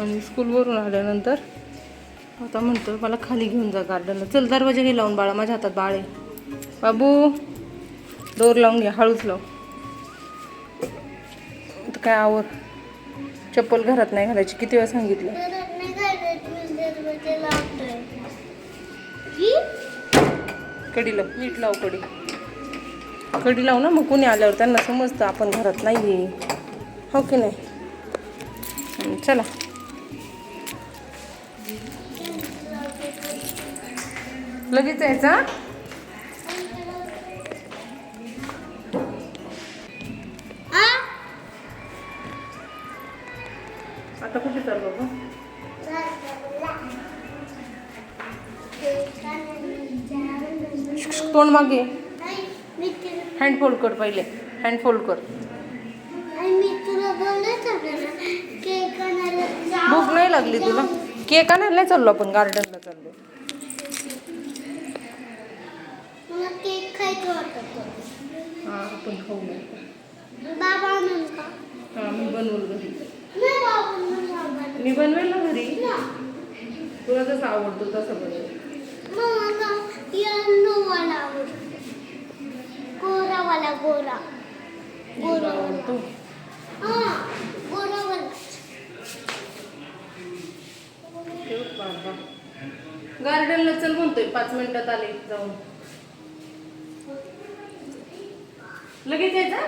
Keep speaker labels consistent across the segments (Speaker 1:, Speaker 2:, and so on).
Speaker 1: आणि स्कूलवरून आल्यानंतर आता म्हणतो मला खाली घेऊन जा गार्डनला चल दरवाजा घे लावून बाळा माझ्या हातात बाळ आहे. बाबू दोर लावून घ्या हळूच लाव. आता काय आवर. चप्पल घरात नाही घालायची किती वेळा सांगितलं? कडी लाव नीट लाव कडी. कडी लाव ना मग कोणी आल्यावर त्यांना समजतं आपण घरात नाही आहे हो की नाही? चला. लगेच यायचा आता कुठे चाललो गं तोंड मागे. हँड फोल्ड कर पहिले. हँड फोल्ड कर. भूक नाही लागली तुला. केक आणायला नाही चाललो आपण गार्डनला चाललो
Speaker 2: मला केक खायचं वाटत
Speaker 1: हा आपण खाऊ नका
Speaker 2: बाबा आणून का?
Speaker 1: हा मी बनवल घरी. मी बनवेल ना घरी? तुला जसं आवडतो तसं बनवेल.
Speaker 2: मला येलो वाला आवडतो. गोरा वाला गोरा.
Speaker 1: तुला आवडतो?
Speaker 2: हा गोरा वाला
Speaker 1: गार्डनला चल म्हणतोय पाच मिनिटात आले जाऊन. लगेच यायचा?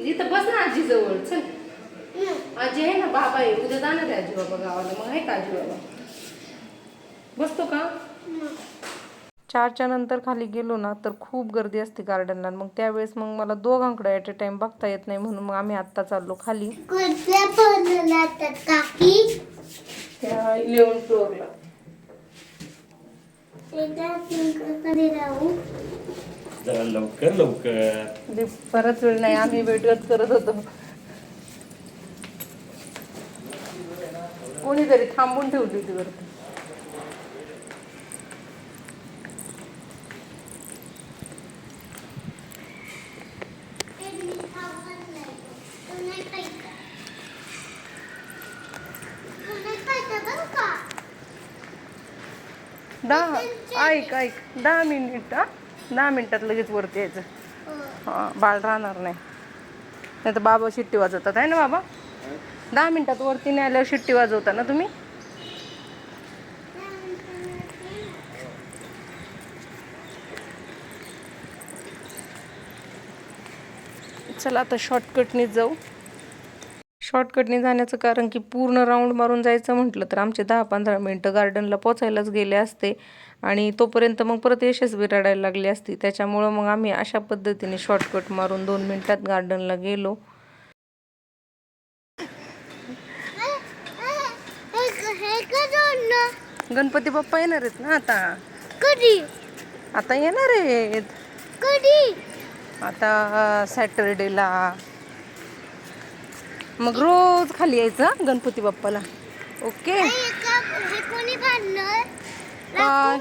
Speaker 1: इथं बस ना आजी जवळ चल. आजी आहे ना बाबा आहे. उद्या जाणार आहे आजी बाबा गावाला. मग आहे का आजी बाबा. बसतो का? चारच्या नंतर खाली गेलो ना तर खूप गर्दी असते गार्डनला मग त्यावेळेस मग मला दोघांकडे ॲट अ टाइम बघता येत नाही म्हणून मग आम्ही आत्ता चाललो खाली. त्या इलेवन फ्लोअरला
Speaker 3: जरा लवकर लवकर.
Speaker 1: म्हणजे बराच वेळ नाही आम्ही वेटच करत होतो. कोणीतरी थांबून ठेवली होती वरती. ऐक ऐक. दहा मिनिट दहा मिनिटात लगेच वरती यायचं. हां बाळ राहणार नाही. नाही तर बाबा शिट्टी वाजवतात आहे ना बाबा? दहा मिनिटात वरती नाही आल्यावर शिट्टी वाजवता ना तुम्ही? चला आता शॉर्टकटने जाऊ. शॉर्टकटने जाण्याचं कारण की पूर्ण राऊंड मारून जायचं म्हटलं तर आमचे दहा पंधरा मिनटं गार्डनला पोचायलाच गेले असते. आणि तोपर्यंत मग परत यशस्वी रडायला लागली असती. त्याच्यामुळं मग आम्ही अशा पद्धतीने शॉर्टकट मारून दोन मिनटात गार्डनला गेलो. गणपती बाप्पा येणार आहेत ना आता?
Speaker 2: कधी?
Speaker 1: आता येणार आहेत.
Speaker 2: कधी?
Speaker 1: आता सॅटरडेला मग रोज खाली यायचं गणपती बाप्पाला. ओके?
Speaker 2: का-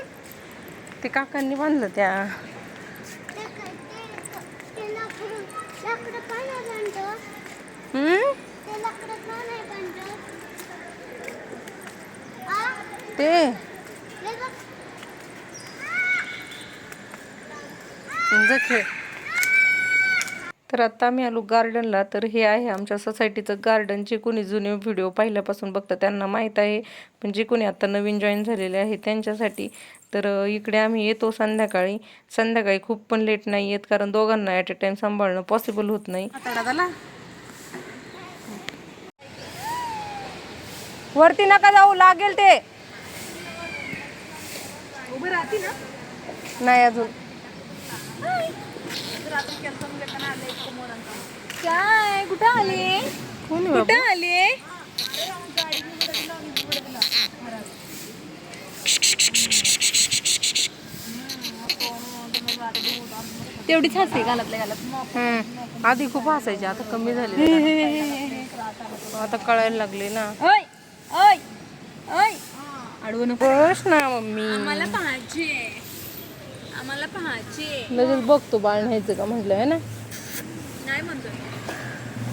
Speaker 1: ते काकांनी बांधलं त्या.
Speaker 2: ते?
Speaker 1: हम्म?
Speaker 2: लाकडं का नाही बांधलं? आ?
Speaker 1: ते
Speaker 2: हे बघ.
Speaker 1: जा खेळ तर आता आम्ही आलो गार्डनला तर हे आहे आमच्या सोसायटीचं गार्डन जे कोणी जुने व्हिडिओ पहिल्यापासून बघतात त्यांना माहीत आहे. पण जे कोणी आता नवीन जॉईन झालेले आहे त्यांच्यासाठी. तर इकडे आम्ही येतो संध्याकाळी. संध्याकाळी खूप पण लेट नाही येत कारण दोघांना ॲट अ टाइम सांभाळणं पॉसिबल होत नाही. वरती नका जाऊ. लागेल ते. नाही अजून.
Speaker 4: काय? कुठं आली? कुठं आली? तेवढीच हसते घालत.
Speaker 1: हम्म. आधी खूप हसायचे आता कमी झाले. आता कळायला लागले ना.
Speaker 4: ओय ओय ओय. अडवू नको.
Speaker 1: बस ना मम्मी.
Speaker 4: आम्हाला पाहायचे आम्हाला पाहायचे
Speaker 1: लगेच बघतो बाळ न्यायचं का म्हटलं आहे ना?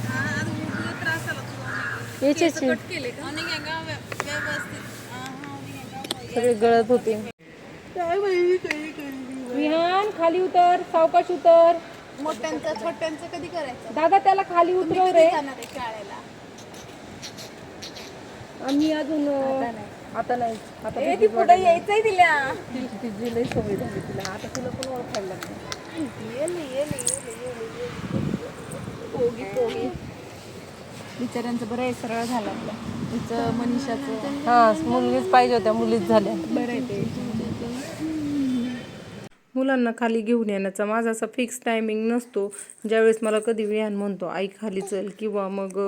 Speaker 4: हा, आज उठलं त्रास
Speaker 1: याचे
Speaker 4: कट केले का? आणि व्यवस्थित?
Speaker 1: सगळे गळत होते.
Speaker 4: काय माहिती
Speaker 1: विहान खाली उतर सावकाश उतर.
Speaker 4: मोठ्यांचं छोट्यांचं कधी करायचं?
Speaker 1: दादा त्याला खाली उतरव रे.
Speaker 4: शाळेला?
Speaker 1: आम्ही अजून आता नाही. आता
Speaker 4: ए ती पुढे यायचंय तिला.
Speaker 1: तिची लई सवय झाली तिला. आता तुला पण ओळखायला लागली?
Speaker 4: पोगी पोगी. बिचाऱ्यांचं बरं आहे सरळ झालं आपलं. तिचं मनीषाचं.
Speaker 1: हा मुलगीच पाहिजे होत्या मुलीच झाल्या.
Speaker 4: बरं आहे ते.
Speaker 1: मुलांना खाली घेऊन येण्याचा माझा असा फिक्स टायमिंग नसतो. ज्यावेळेस मला कधी विहान म्हणतो आई खाली चल किंवा मग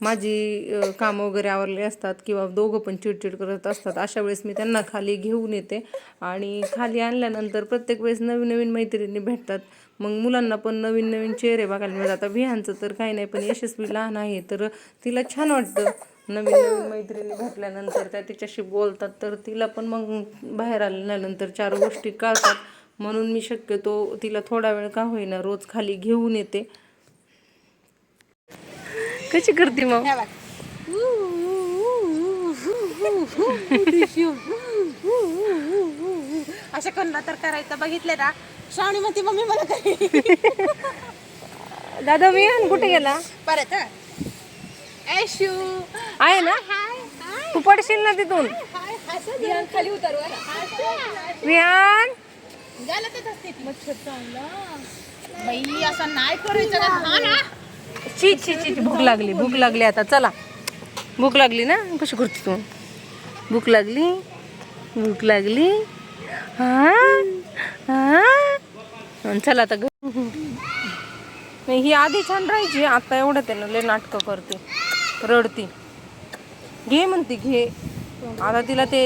Speaker 1: माझी कामं वगैरे आवरले असतात किंवा दोघं पण चिडचिड करत असतात अशा वेळेस मी त्यांना खाली घेऊन येते. आणि खाली आणल्यानंतर प्रत्येक वेळेस नवीन नवीन मैत्रिणी भेटतात. मग मुलांना पण नवीन नवीन चेहरे बघायला मिळतात. आता विहानचं तर काही नाही पण यशस्वी लहान आहे तर तिला छान वाटतं. नवीन नवीन मैत्रिणी भेटल्यानंतर त्या तिच्याशी बोलतात तर तिला पण मग बाहेर आल्यानंतर चार गोष्टी कळतात. म्हणून मी शक्यतो तिला थोडा वेळ का होईना रोज खाली घेऊन येते. कशी करते मग?
Speaker 4: अशा कोणला तर करायचं. बघितले ना? श्रावणी म्हणते मम्मी मला काही
Speaker 1: दादा विहान कुठे गेला?
Speaker 4: परत शिव.
Speaker 1: आहे ना? तू पडशील ना तिथून?
Speaker 4: खाली उतर.
Speaker 1: विहान?
Speaker 4: गालातच असते ती. मच्छर चावला बाई असं नाही करायचं. का? हा ना.
Speaker 1: ची ची ची ची, भूक लागली भूक लागली आता. चला. भूक लागली ना? कशी करते तू? भूक लागली? भूक लागली? हा हा अन चला आता घ- नाही ही आधी छान राहायची. आता एवढं त्यानं लय नाटकं करते. रडती. घे म्हणते घे. आता तिला ते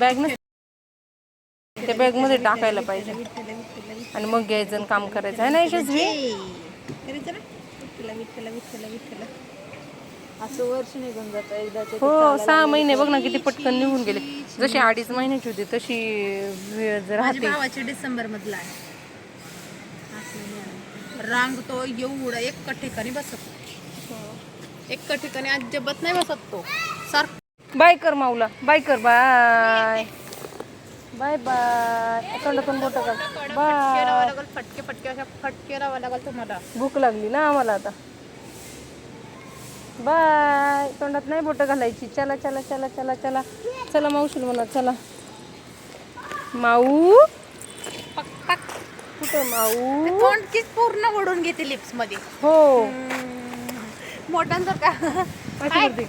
Speaker 1: बॅग न त्या बॅगमध्ये टाकायला पाहिजे. आणि मग घ्यायचं आणि काम करायचं. आहे ना यशस्वी?
Speaker 4: असं वर्ष निघून जातं. एकदा
Speaker 1: हो सहा महिने बघ ना किती पटकन निघून गेले. जशी अडीच महिन्याची होती तशी वेळ राहते.
Speaker 4: भावाचे डिसेंबर मधला आहे. रांग तो एवढा एक ठिकाणी बसत एक ठिकाणी अजिबात नाही बसत तो. सारखं
Speaker 1: बाय कर माऊला. बाय कर बाय. Bye bye. तोंडातून बोट
Speaker 4: फटके
Speaker 1: बाय.
Speaker 4: लागल फटके फटके अशा फटके लावा लागल तुम्हाला.
Speaker 1: भूक लागली ना आम्हाला आता. बाय. तोंडात नाही बोट घालायची. चला चला चला चला चला. चला मावशील म्हणा चला. माऊ.
Speaker 4: पक पक
Speaker 1: कुठं माऊ?
Speaker 4: तोंडकीच पूर्ण ओढून घेते लिप्समध्ये.
Speaker 1: हो.
Speaker 4: मोठ्यांचं का
Speaker 1: अशी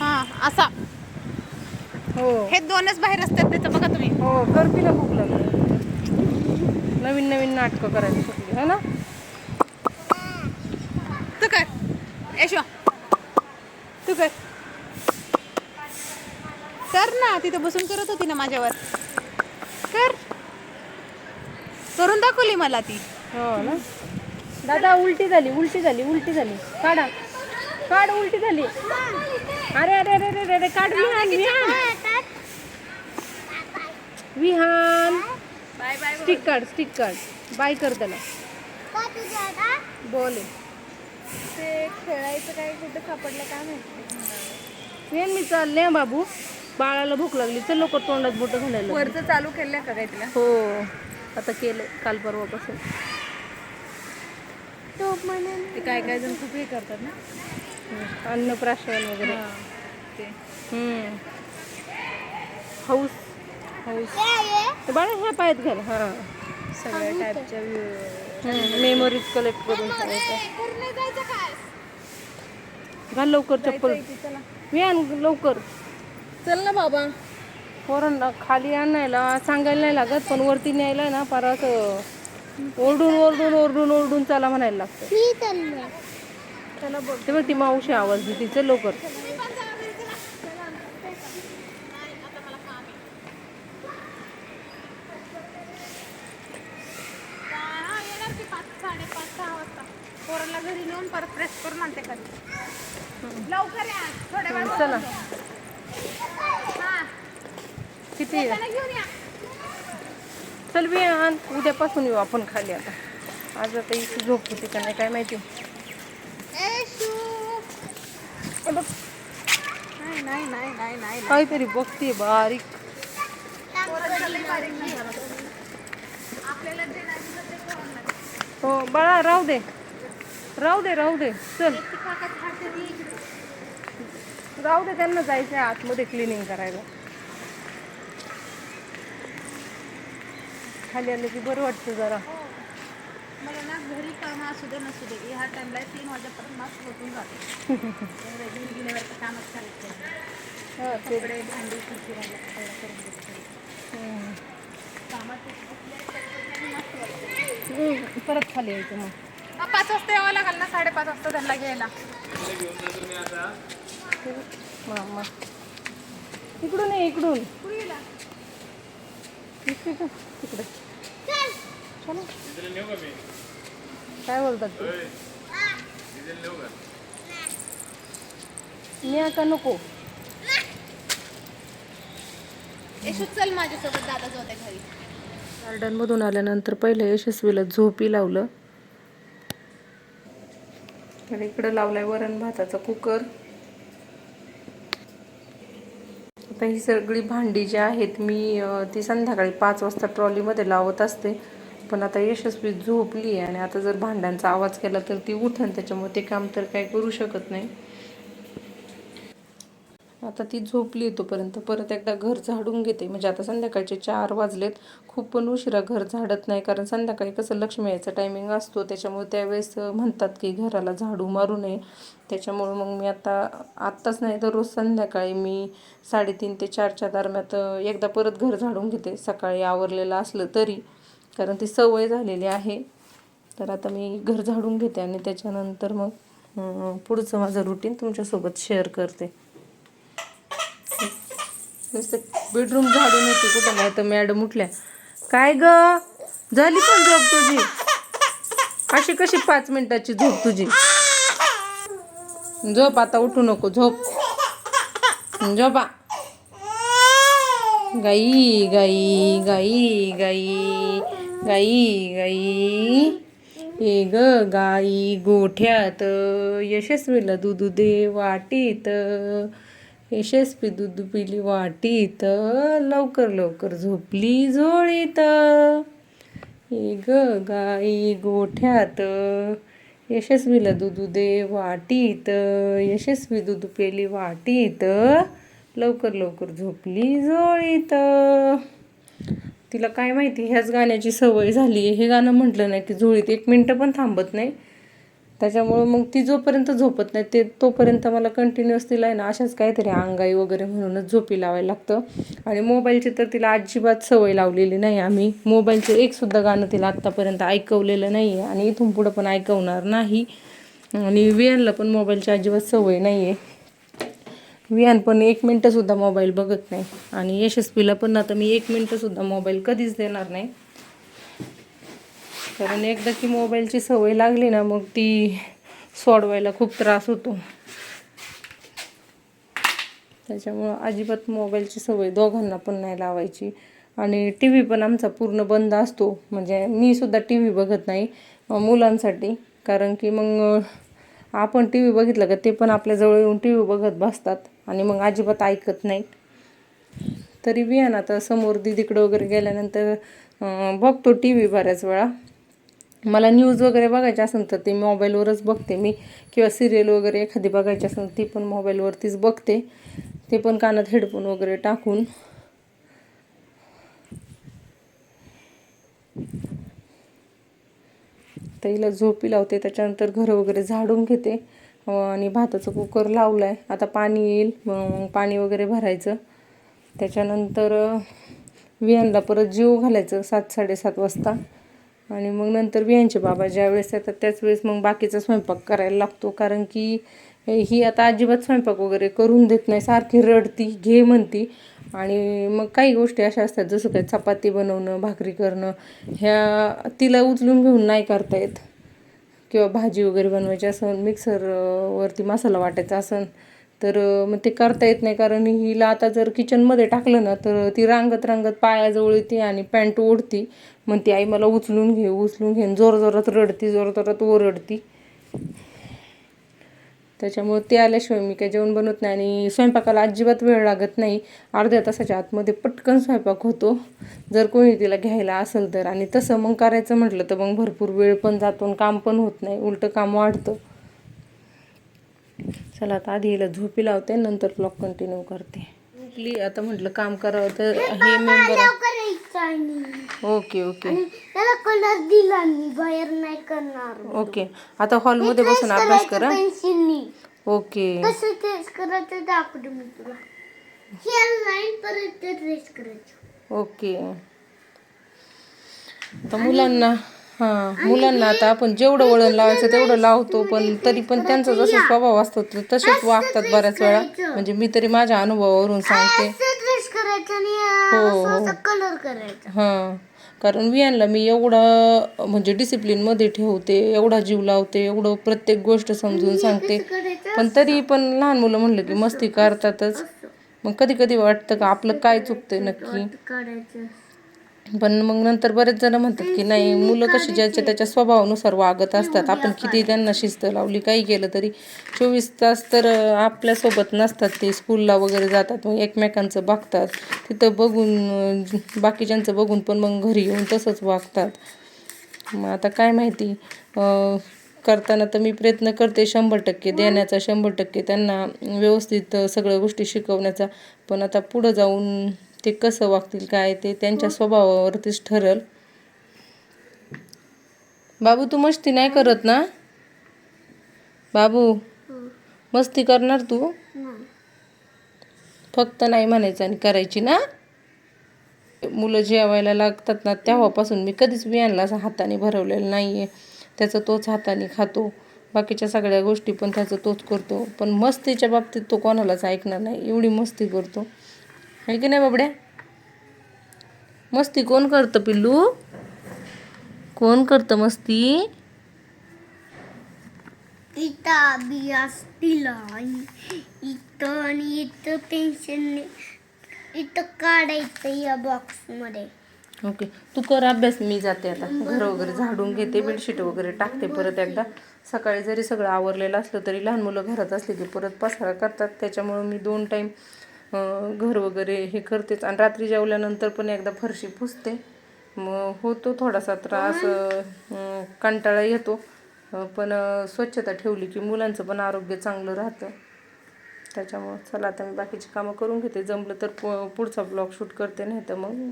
Speaker 4: हा असा.
Speaker 1: हो.
Speaker 4: हे दोनच बाहेर असतात त्याचं बघा तुम्ही.
Speaker 1: हो करती ना भूक लागली. नवीन नवीन नाटकं करायला शिकली है ना?
Speaker 4: तू कर. यशवा. तू कर. कर ना तिथं बसून करत होती ना माझ्यावर. कर. करून दाखवली मला ती.
Speaker 1: हो ना? दादा उलटी झाली उलटी झाली उलटी झाली. काढा. काढ उलटी झाली. अरे अरे अरे अरे अरे काढ Vihan Vihan.
Speaker 4: Bye bye
Speaker 1: stick काढ स्टिक काढ. बाय कर त्याला.
Speaker 2: का तुझ्या आता?
Speaker 1: बोले.
Speaker 4: ते खेळायचं काय कुठे सापडलं काय माहिती
Speaker 1: विहान मी चालले हं बाबू. बाळाला भूक लागली चल लोक तोंडात बोट घालायला.
Speaker 4: वरचं चालू केलं का काय तिला?
Speaker 1: हो. आता केलं काल परवापासून.
Speaker 4: ते काय काय जण खूप हे करतात ना?
Speaker 1: अन्नप्राशन वगैरे.
Speaker 4: ते.
Speaker 1: हौस बाळा ह्या पायात घाल. हां.
Speaker 4: सगळ्या टाईपच्या
Speaker 1: मेमरीज कलेक्ट करून ठेवायचं घाल लवकर चप्पल. विहान लवकर.
Speaker 4: चल ना बाबा.
Speaker 1: पोरांना खाली आणायला सांगायला नाही लागत पण वरती न्यायला ना असं ओरडून ओरडून ओरडून ओरडून चला म्हणायला लागतं.
Speaker 2: मी
Speaker 1: ते बघ ती मावशी आवाज देते. चल लवकर
Speaker 4: येणार की पाच साडेपाच सहा वाजता पोराला घरी नेऊन परत फ्रेश करून आणते कधी लवकर या थोड्या वेळ
Speaker 1: चला. किती?
Speaker 4: घेऊन या.
Speaker 1: चल विहान उद्यापासून येऊ आपण खाली आता. आज आता इथे झोप होती का नाही काय माहिती? काहीतरी बघते बारीक. हो बाळा राहू दे. राहू दे राहू दे. चल. राहू दे त्यांना जायचं आहे आतमध्ये क्लिनिंग करायला. खाली आलं की बरं वाटतं जरा.
Speaker 4: मला ना घरी काम असू दे नसू दे. ह्या टाइमला तीन वाजेपर्यंत मास्क होतून जाते. गेल्यावर कामच करायचं
Speaker 1: हा,
Speaker 4: कपडे भांडी खुर्ची राहिला. कामात
Speaker 1: परत खाली यायचं मग.
Speaker 4: हा, पाच वाजता यावं लागेल ना? साडेपाच वाजता त्यांना घ्यायला.
Speaker 1: मामा इकडून ये इकडून? तिकडे.
Speaker 2: चल.
Speaker 1: काय बोलतात? ते मी का नको.
Speaker 4: येशू चल माझ्यासोबत दादा जाऊ घरी.
Speaker 1: गार्डनमधून आल्यानंतर पहिलं यशस्वीला झोपी लावलं. तर इकडं आहे वरण भाताचा कुकर. आता ही सगळी भांडी जी आहेत मी ती संध्याकाळी पाच वाजता ट्रॉलीमध्ये लावत असते. पण आता यशस्वी झोपली आहे आणि आता जर भांड्यांचा आवाज केला तर ती उठन त्याच्यामुळे ते काम तर काय करू शकत नाही. आता ती झोपली तोपर्यंत परत एकदा घर झाडून घेते. म्हणजे आता संध्याकाळचे चार वाजलेत. खूप पण उशिरा घर झाडत नाही. कारण संध्याकाळी कसं लक्ष्मी यायचा टायमिंग असतो. त्याच्यामुळे त्यावेळेस म्हणतात की घराला झाडू मारू नये. त्याच्यामुळं मग मी आता आत्ताच नाही तर रोज संध्याकाळी मी साडेतीन ते चारच्या दरम्यात एकदा परत घर झाडून घेते. सकाळी आवरलेलं असलं तरी. कारण ती सवय झालेली आहे. तर आता मी घर झाडून घेते आणि त्याच्यानंतर मग पुढचं माझं रुटीन तुमच्यासोबत शेअर करते. नुसतं बेडरूम झाडून येते कुठं नाही तर मॅडम उठल्या. काय ग? झाली पण झोप तुझी? अशी कशी पाच मिनिटाची झोप तुझी? झोप आता उठू नको झोप. झोपा. गाई गाई गाई गाई गाई गाई. ए ग गाई गोठ्यात यशस्वीला दूध दे वाटीत. यशस्वी दूध पिली वाटीत लवकर लवकर झोपली झोळीत. ए ग गाई गोठ्यात यशस्वीला दूध दे वाटीत यशस्वी दूध पेली वाटीत लवकर लवकर झोपली झोळीत. तिला काय माहिती ह्याच गाण्याची सवय झाली. हे गाणं म्हटलं नाही की झोळीत एक मिनटं पण थांबत नाही. त्याच्यामुळं मग ती जोपर्यंत झोपत नाही ते तोपर्यंत मला कंटिन्युअस तिला आहे ना अशाच काहीतरी अंगाई वगैरे म्हणूनच झोपी लावायला लागतं. आणि मोबाईलची तर तिला अजिबात सवय लावलेली नाही आम्ही. मोबाईलचं एकसुद्धा गाणं तिला आत्तापर्यंत ऐकवलेलं नाही आहे आणि इथून पुढं पण ऐकवणार नाही. आणि वियानला पण मोबाईलची अजिबात सवय नाही आहे. विहान पण एक मिनटंसुद्धा मोबाईल बघत नाही. आणि यशस्वीला पण आता मी एक मिनटंसुद्धा मोबाईल कधीच देणार नाही. कारण एकदा की मोबाईलची सवय लागली ना मग ती सोडवायला खूप त्रास होतो. त्याच्यामुळं अजिबात मोबाईलची सवय दोघांना पण नाही लावायची. आणि टी व्ही पण आमचा पूर्ण बंद असतो. म्हणजे मी सुद्धा टी व्ही बघत नाही मुलांसाठी. कारण की मग आपण टी व्ही बघितलं का ते पण आपल्याजवळ येऊन टी व्ही बघत बसतात. आणि मग अजिबात ऐकत नाही तरी बी आहे ना आता समोर दिदीकडं वगैरे गेल्यानंतर बघतो टी व्ही बऱ्याच वेळा. मला न्यूज वगैरे बघायची असेल तर ते मोबाईलवरच बघते. मी किंवा सिरियल वगैरे एखादी बघायची असेल ती पण मोबाईलवरतीच बघते. ते पण कानात हेडफोन वगैरे टाकून. तर हिला झोपी लावते त्याच्यानंतर घरं वगैरे झाडून घेते. आणि भाताचं कुकर लावलं आहे आता पाणी येईल मग पाणी वगैरे भरायचं. त्याच्यानंतर अं, विहानला परत जीव घालायचं सात साडेसात वाजता. आणि मग नंतर बियांचे बाबा ज्या वेळेस येतात त्याच वेळेस मग बाकीचा स्वयंपाक करायला लागतो. कारण की ही आता अजिबात स्वयंपाक वगैरे करून देत नाही. सारखी रडती घे म्हणती. आणि मग काही गोष्टी अशा असतात जसं काय चपाती बनवणं भाकरी करणं ह्या तिला उचलून घेऊन नाही करता येत. किंवा भाजी वगैरे बनवायची असेल मिक्सरवरती मसाला वाटायचा असेल तर मग ते करता येत नाही कारण हिला आता जर किचनमध्ये टाकलं ना तर ती रांगत रांगत पायाजवळ येते आणि पॅन्ट ओढती. मग ती आई मला उचलून घे उचलून घे जोर जोरात रडती जोर जोरात ओरडती. त्याच्यामुळे ते आल्याशिवाय मी काय जेवण बनवत नाही आणि स्वयंपाकाला अजिबात वेळ लागत नाही. अर्ध्या तासाच्या आतमध्ये पटकन स्वयंपाक होतो. जर कोणी तिला घ्यायला असेल तर. आणि तसं मग करायचं म्हटलं तर मग भरपूर वेळ पण जातो आणि काम पण होत नाही. उलटं काम वाढतं. चला आता आधी हिला झोपी लावते नंतर ब्लॉग कंटिन्यू करते. झोपली आता म्हटलं काम करावं तर हे मेंबर ओके ओके
Speaker 2: त्याला कलर दिला मी बाहेर नाही करणार.
Speaker 1: ओके आता हॉलमध्ये बसून अभ्यास करा. ओके
Speaker 2: कसं ट्रेस करायचं दाखवतो मी तुला. हे परत करायचं.
Speaker 1: ओके आता मुलांना हां मुलांना आता आपण जेवढं वळण लावायचं तेवढं लावतो पण तरी पण त्यांचा जसा स्वभाव असतो ते तसेच वागतात बऱ्याच वेळा. म्हणजे मी तरी माझ्या अनुभवावरून सांगते. हो,
Speaker 2: करायचा.
Speaker 1: हां कारण वियांना मी एवढं म्हणजे डिसिप्लिनमध्ये ठेवते एवढा जीव लावते एवढं प्रत्येक गोष्ट समजून सांगते. पण तरी पण लहान मुलं म्हणलं की मस्ती करतातच. मग कधी कधी वाटतं का आपलं काय चुकतंय नक्की? पण मग नंतर बरेच जण म्हणतात की नाही मुलं कशी ज्याच्या त्याच्या स्वभावानुसार वागत असतात. आपण किती त्यांना शिस्त लावली काही केलं तरी. चोवीस तास तर आपल्यासोबत नसतात ते. स्कूलला वगैरे जातात मग एकमेकांचं बघतात. तिथं बघून बाकीच्यांचं बघून पण मग घरी येऊन तसंच वागतात. मग आता काय माहिती करताना तर मी प्रयत्न करते शंभर टक्के देण्याचा शंभर टक्के त्यांना व्यवस्थित सगळ्या गोष्टी शिकवण्याचा. पण आता पुढं जाऊन ते कसं वागतील काय ते त्यांच्या स्वभावावरतीच ठरल. बाबू तू मस्ती नाही करत ना? बाबू मस्ती करणार तू? फक्त नाही म्हणायचं आणि करायची ना? मुलं जेवायला लागतात ना तेव्हापासून मी कधीच बियाणला असं हाताने भरवलेलं नाही आहे त्याचं तोच हाताने खातो. बाकीच्या सगळ्या गोष्टी पण त्याचं तोच करतो. पण मस्तीच्या बाबतीत तो कोणालाच ऐकणार नाही. एवढी मस्ती करतो. आहे की नाही बाबड्या? मस्ती कोण करतं पिल्लू? कोण करतं मस्ती?
Speaker 2: इथं बी असतील इथं आणि इथं काढायचं या बॉक्समध्ये
Speaker 1: ओके तू कर अभ्यास मी जाते आता. घर वगैरे झाडून घेते बेडशीट वगैरे टाकते परत एकदा. सकाळी जरी सगळं आवरलेलं असलं तरी लहान मुलं घरात असली की परत पसारा करतात. त्याच्यामुळं मी दोन टाईम घर वगैरे हे करतेच. आणि रात्री जेवल्यानंतर पण एकदा फरशी पुसते. मग होतो थोडासा त्रास कंटाळा येतो. पण स्वच्छता ठेवली की मुलांचं पण आरोग्य चांगलं राहतं. त्याच्यामुळं चला आता मी बाकीची कामं करून घेते. जमलं तर पु- पुढचा ब्लॉग शूट करते नाही तर मग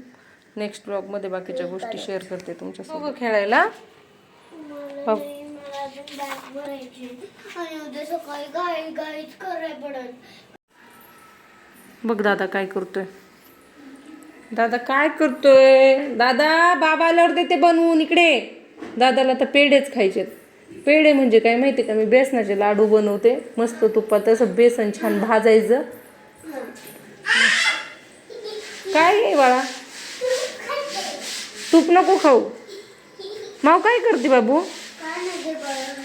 Speaker 1: नेक्स्ट ब्लॉगमध्ये बाकीच्या गोष्टी शेअर करते तुमच्यासोबत. खेळायला.
Speaker 2: बॅग भरायची आणि उद्या सकाळी गाई गाईच करायला पडत
Speaker 1: बघ दादा काय करतोय. दादा काय करतोय? दादा बाबा आल्यावर देते बनवून इकडे. दादाला तर पेढेच खायचेत. पेढे म्हणजे काय माहिती का? मी बेसनाचे लाडू बनवते. मस्त तुपात असं बेसन छान भाजायचं. काय आहे बाळा? तूप नको खाऊ. माव काय करते बाबू
Speaker 2: काय नाही ते बरं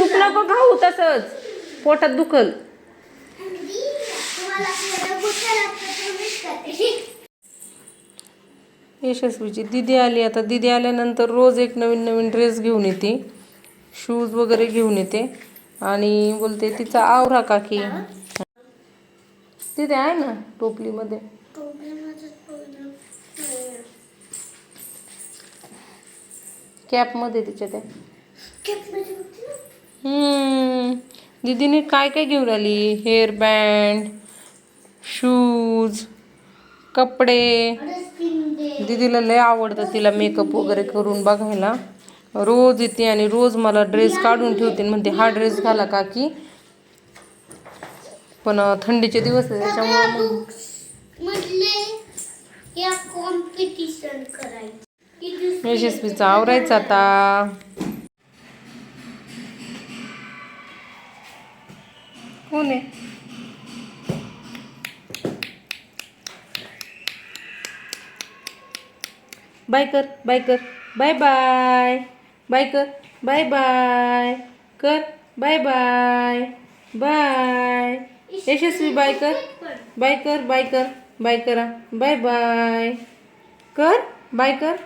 Speaker 1: तूप नको खाऊ तसंच. पोटात दुखल. यशस्वीची दिदी आली आता. दिदी आल्यानंतर रोज एक नवीन नवीन ड्रेस घेऊन येते. शूज वगैरे घेऊन येते. आणि बोलते तिचा आवरा काकी. तिथे आहे ना टोपलीमध्ये? कॅपमध्ये तिच्या त्या. दीदीने काय काय घेऊन आली? हेअर बँड शूज कपडे. दीदीला लय आवडतं तिला मेकअप वगैरे करून बघायला. रोज येते आणि रोज मला ड्रेस काढून ठेवते. म्हणते हा ड्रेस घाला का की पण थंडीचे दिवस आहे त्याच्यामुळे यशस्वीचा आवरायचा आता. कोण आहे बाय कर बाय कर बाय बाय बाय कर बाय बाय कर bye bye bye Yashasvi bye कर बाय कर बाय कर बाय करा बाय बाय कर बाय कर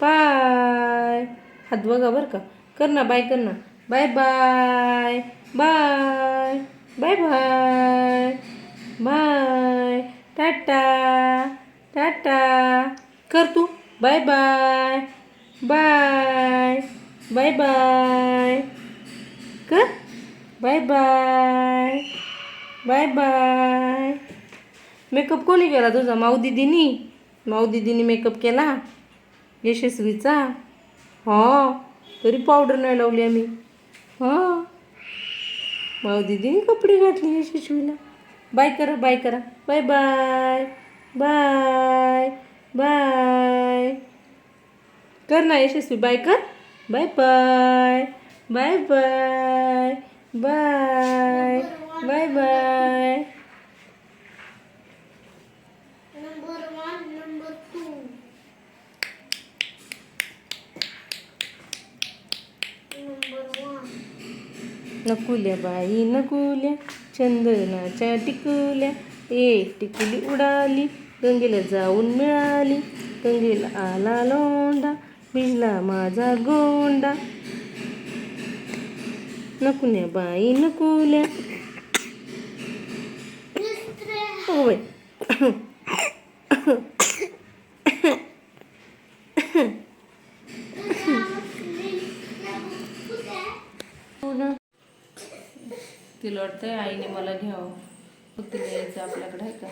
Speaker 1: बाय हात बघा बरं का कर ना बाय कर ना bye bye bye bye bye. Bye. Tata. टाटा. कर तू. Bye bye. Bye. Bye bye. कर. Bye bye. Bye bye. Makeup कोणी केला तुझा? माऊ दिदीनी? माऊ दिदीनी मेकअप केला? यशस्वीचा? हो. तरी पावडर नाही लावली आम्ही. हां. माऊ दिदीने कपडे घातले शिशवीला बाय करा बाय करा. Bye bye. Bye bye. कर ना यशस्वी बाय कर. Bye bye. Bye bye. Bye bye bye. नकुल्या बाई नकुल्या चंदनाच्या टिकुल्या. एक टिकुली उडाली गंगेला जाऊन मिळाली. गंगेला आला लोंडा भिजला माझा गोंडा. नकुल्या बाई नकुल्या
Speaker 2: तिसरे
Speaker 1: होय तिला आईने मला घ्यावं. मग यायचं आपल्याकडे आहे का?